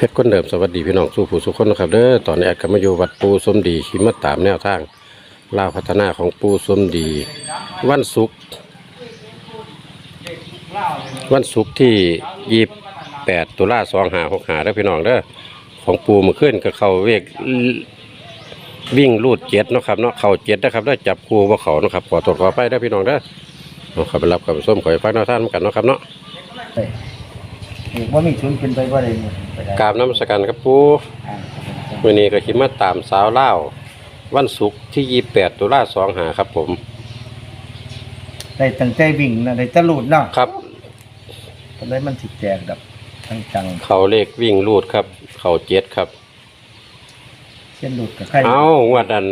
เพชรคนเดิมสวัสดีพี่น้องสู่ผู้สุขคนนะครับเด้อตอนนี้แอดก็มาอยู่วัดปูสมดีขีมาตามแนวทางลาวพัฒนาของปูสมดี วันศุกร์วันศุกร์ที่ยี่แปดตุลาสองหาหกหาเด้อพี่น้องเด้อของปูเมื่อคืนก็เข้าเวกวิ่งลูดเจ็ดนะครับเนาะเข่าเจ็ดนะครับได้จับครูว่าเขานะครับขอตรวจขอไปเด้พี่น้องเด้อเอาเขับไปรับขับส้มขอให้ฟังแนวทางกันนะครับเนาะ ว่ามีทุนเป็นไปว่าได้หมดไปได้กราบน้ำสกันครับปูอ่าวันนี้ก็คิดมาตามสาวเล่าววันศุกร์ที่ยี่แปดตุลาสองหาครับผม ได้ตั้งใจวิ่งนะได้ตะลุดเนาะครับ ตอนนี้มันสิแจกดับทั้งจังเขาเลขวิ่งรูดครับ เขาเจ็ดครับเส้นหลุดกับใครเอางวดอัน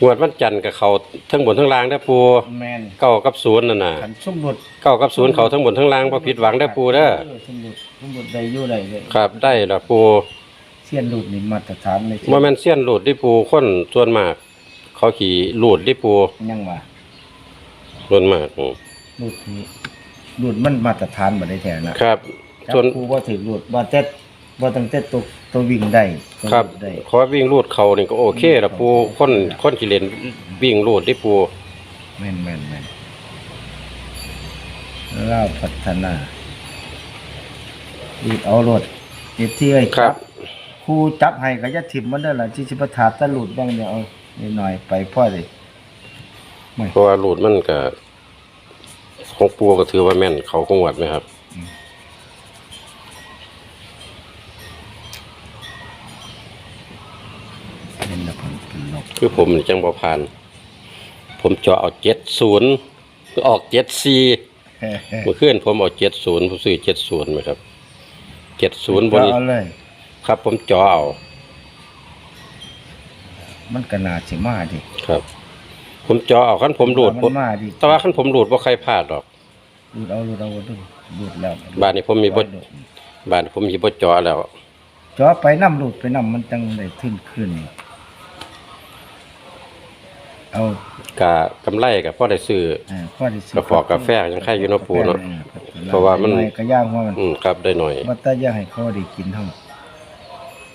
งวดวันจันทร์กับเขาทั้งบนทั้งล่างได้อปูแมนเก้ากับศูนย์นั่นน่ะขันซุ่มหลุดเก้ากับศูนย์เขาทั้งบนทั้งล่างพอผิดหวังได้อปูเด้อซุ่มหลุดซุ่มหลุดได้อยู่ได้เลยครับ ได้ละปูเส้นหลุดนี่มาตรฐานเลยว่าแม่นเสี้ยนรูดที่ปูคนส่วนมาก เขาขี่รูดที่ปูยังว่าส่วนมากอืมหลุดนี่หลุดมันมาตรฐานบ่ได้แท้นะครับจับส่วนครูว่าถือหลุดว่าแต่ ว่าตั้งแต่ตัวตัววิ่งได้ตัวครับได้ ขอวิ่งรูดเขานี่ก็โอเคละปูคนคนขี่เลนวิ่งรูดที่ปูแม่นแม่นแม่นเล่าพัฒนาดีดเอารถดีดที่ไอ้ครับครูจับให้ก็จะถิ่มมันได้อล่ะที่สิประถาตะหลุดบ้างเดี๋ยวเอานิดหน่อยไปพ่อเลยเพราะว่ารูดมันก็ของปูก็ถือว่าแม่นเขาคงวัดไหมครับ เป็นละพันเป็นลบ คือผมนี่จังบ่ผ่าน ผมเจาะเอาเจ็ดศูนย์ออกเจ็ดสี่เฮ้ๆเมื่อคืนผมเอาเจ็ดศูนย์ผมซื้อเจ็ดศูนย์ไหมครับเจ็ดศูนย์บนนี้เอาเลยครับ ผมเจาะเอามันก็น่าสิมาดิครับ ผมเจาะเอาขั้นผมรูดมันมาดิแต่ว่าขั้นผมรูดว่าใครพลาดหรอกรูดเอารูดเอาดูรูดแล้วบ้านนี้ผมมีบ่บ้านผมมีบ่เจาะแล้วจ่อไปน้ำรูดไปน้ำมันจังได้ขึ้นขึ้นนี่ เอากะกำไรกับพ่อได้ซื้ออ่าข้อที่สิบกระป๋องกาแฟยังใครอยู่เนาะปู่เนาะออเพราะว่ามันหอยก็ย่างว่ามันอืมครับได้หน่อย ว่าแต่อย่าให้เขาได้กินเท่า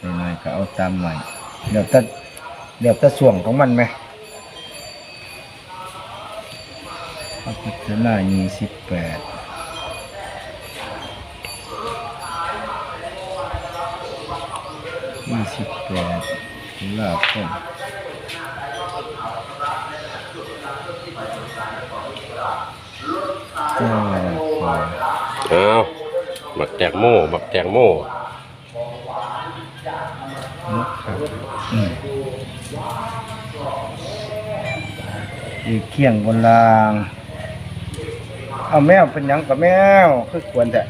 หน่อยๆก็เอาตามหน่อยเดี๋ยวแต่เดี๋ยวแต่ส่วงของมันไหมเอาพัฒนายี่สิบแปดยี่สิบแปดลาคมเจ้าคมอ้าวหมักแตงโมหมักแตงโมอืมอีกเคียงบนราง เอาแมวเป็นหยังกับแมวคือควรแต่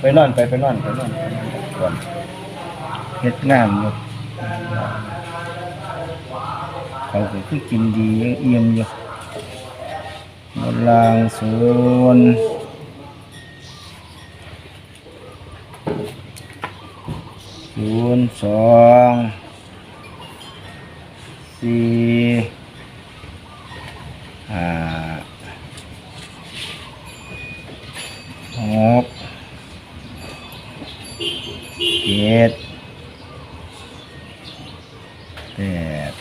ไปนอนไปไปนอนไปนอนไปนอนก่อนเฮ็ดงามอยู่เขาก็คือกินดียังเอี่ยมอยู่ บนรางศูนย์ศูนย์สองสี่ห้าหกเจ็ดแปด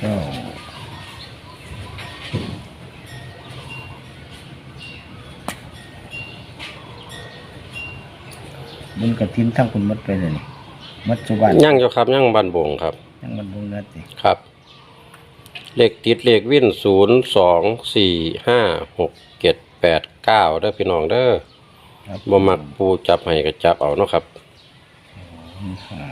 เก้า มันกระทินทั้งคุณมัดไปเลยนี่มัดสุวรรณย่างอยู่ครับย่างบันบงครับยังมันบงนัดสิครับ เลขติดเลขวิ่นศูนย์สองสี่ห้าหกเจ็ดแปดเก้าเด้อพี่น้องเด้อครับบ่มักปูจับให้ก็จับเอาเนาะครับห้า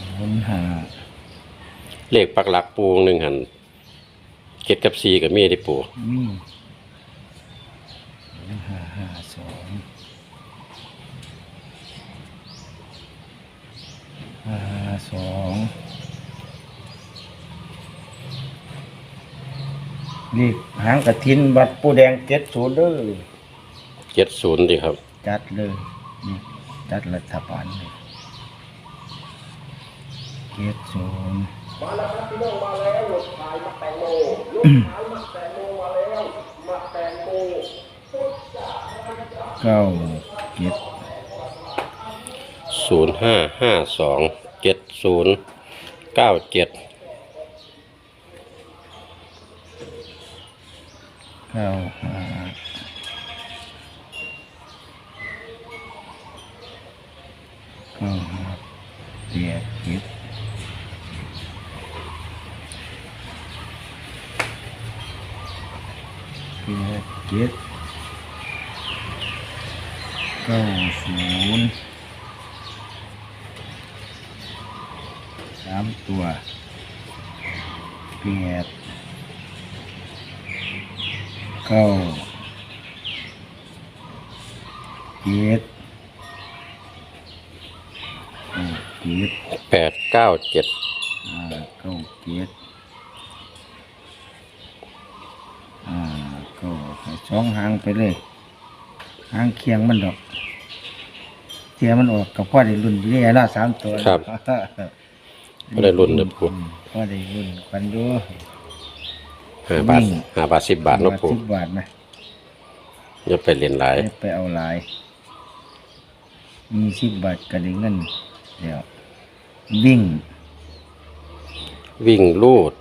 ศูนย์ห้าเลขปักหลักปูหนึ่งหันเจ็ดกับสี่กับมีที่ปูมี ห้าห้าสองห้าห้าสองนี่หางกระทินบัดปูแดงเจ็ดศูนย์เด้อเจ็ดศูนย์ดีครับ จัดเลยนี่จัดรัฐบาลเลยเจ็ดศูนย์ เก้าเจ็ดศูนย์ห้าห้าสองเจ็ดศูนย์เก้าเจ็ดเก้าห้าเก้าห้าเจ็ดเจ็ดแปดเจ็ด เก้าศูนย์สามตัวแปดเก้าเจ็ดอ่าเจ็ดแปดเก้าเจ็ดอ่าเก้าเจ็ดอ่าก็สองหางไปเลย หางเคียงมันดอกเทียมันออกกับพ่อได้รุ่นเรียละสามตัวครับก็ได้รุ่นเลยปูอืมพ่อได้รุ่นกันดู ห้าบาทวิ่ง ห้าบาทสิบบาทเนาะปูสิบบาทนะอย่าไปเรียนหลายไม่ไปเอาหลาย มีสิบบาทก็ได้เงินเดี๋ยววิ่งวิ่งลูด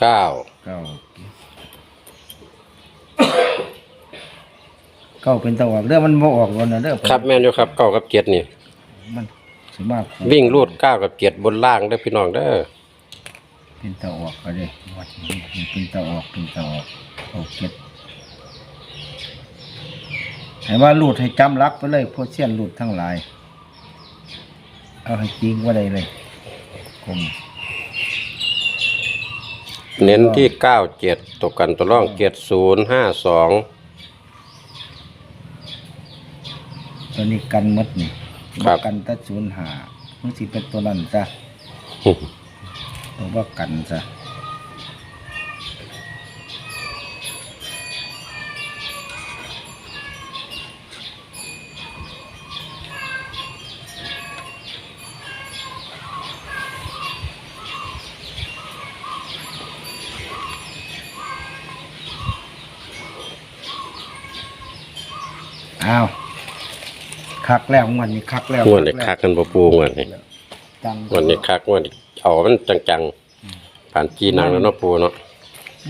เก้าเก้าเก้าเป็นตะออกเด้อมันบ่ออกวันนะเด้อครับแม่นอยู่ครับเก้ากับเจ็ดนี่ มันสิมากวิ่งลูดเก้ากับเจ็ดบนล่างเด้อพี่น้องเด้อเป็นตะออกก็ได้วัดนี้เป็นตะออกเป็นตะออกเอาเก็ดให้ว่าลูดให้จำรักไปเลยพวกเสี้ยนลูดทั้งหลาย เอาให้จริงว่าได้เลยกลมเน้นที่เก้าเจ็ดตกกันตัวร่องเจ็ดศูนย์ห้าสอง ตัวนี้กันหมดนี่กันแตัดศูนย์หามันสิเป็นตัวนั้นซะตัวว่ากันซะอ้าว คักแล้วงวันนี้คักแล้วงวดนี้คักกันบ่ปูงวดนี้จังงวดนี้คักงวดนี้เอามันจังๆผ่านจีนังแล้วเนาะปูเนาะ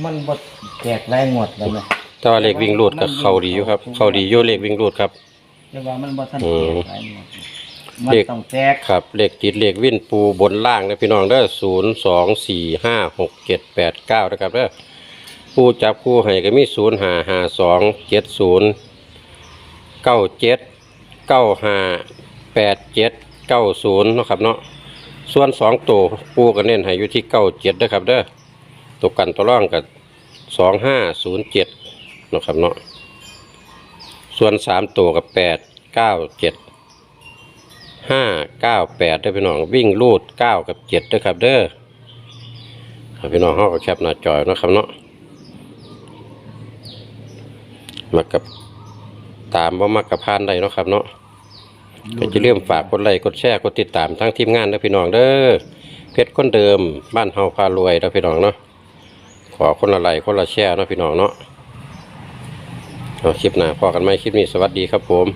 มันบดแจกแรงหมดแล้วไหมแต่ว่าเลขวิ่งรูดก็เข้าดีอยู่ครับ เข้าดีอยู่เลขวิ่งรูดครับแต่ว่ามันบ่ทันอืแจมกแรงหมดมันเลขต้องแจกครับ เลขติดเลขวิ่นปูบนล่างนะพี่น้องเด้อศูนย์สองสี่ห้าหกเจ็ดแปดเก้านะครับเด้อปูจับคู่ให้ก็มีศูนย์ห้าห้าสองเจ็ดศูนย์เก้าเจ็ด เก้าห้าแปดเจ็ดเก้าศูนย์นะครับเนาะส่วนสองตัวปูก็เน้นให้อยู่ที่เก้าเจ็ดนะครับเด้อตัวกันตัวร่องกับสองห้าศูนย์เจ็ดนะครับเนาะส่วนสามตัวกับแปดเก้าเจ็ดห้าเก้าแปดได้อพี่น้องวิ่งลูดเก้ากับเจ็ดด้วยครับเด้อครับพี่น้องเขาก็แคปหน้าจอยนะครับเนาะมากับ ตามว่ามากับพานได้เนาะครับเนาะก็จะเริ่าลืมฝากกดไลค์กดแชร์กดติดตามทั้งทีมงานนะพี่น้องเด้อเพชรคนเดิมบ้านเฮาพารวยนะพี่น้องเนาะขอคนละไลค์คนละแชร์เนาะพี่น้องเนาะเอาคลิปหน้าพอกันไหมคลิปนี้สวัสดีครับผม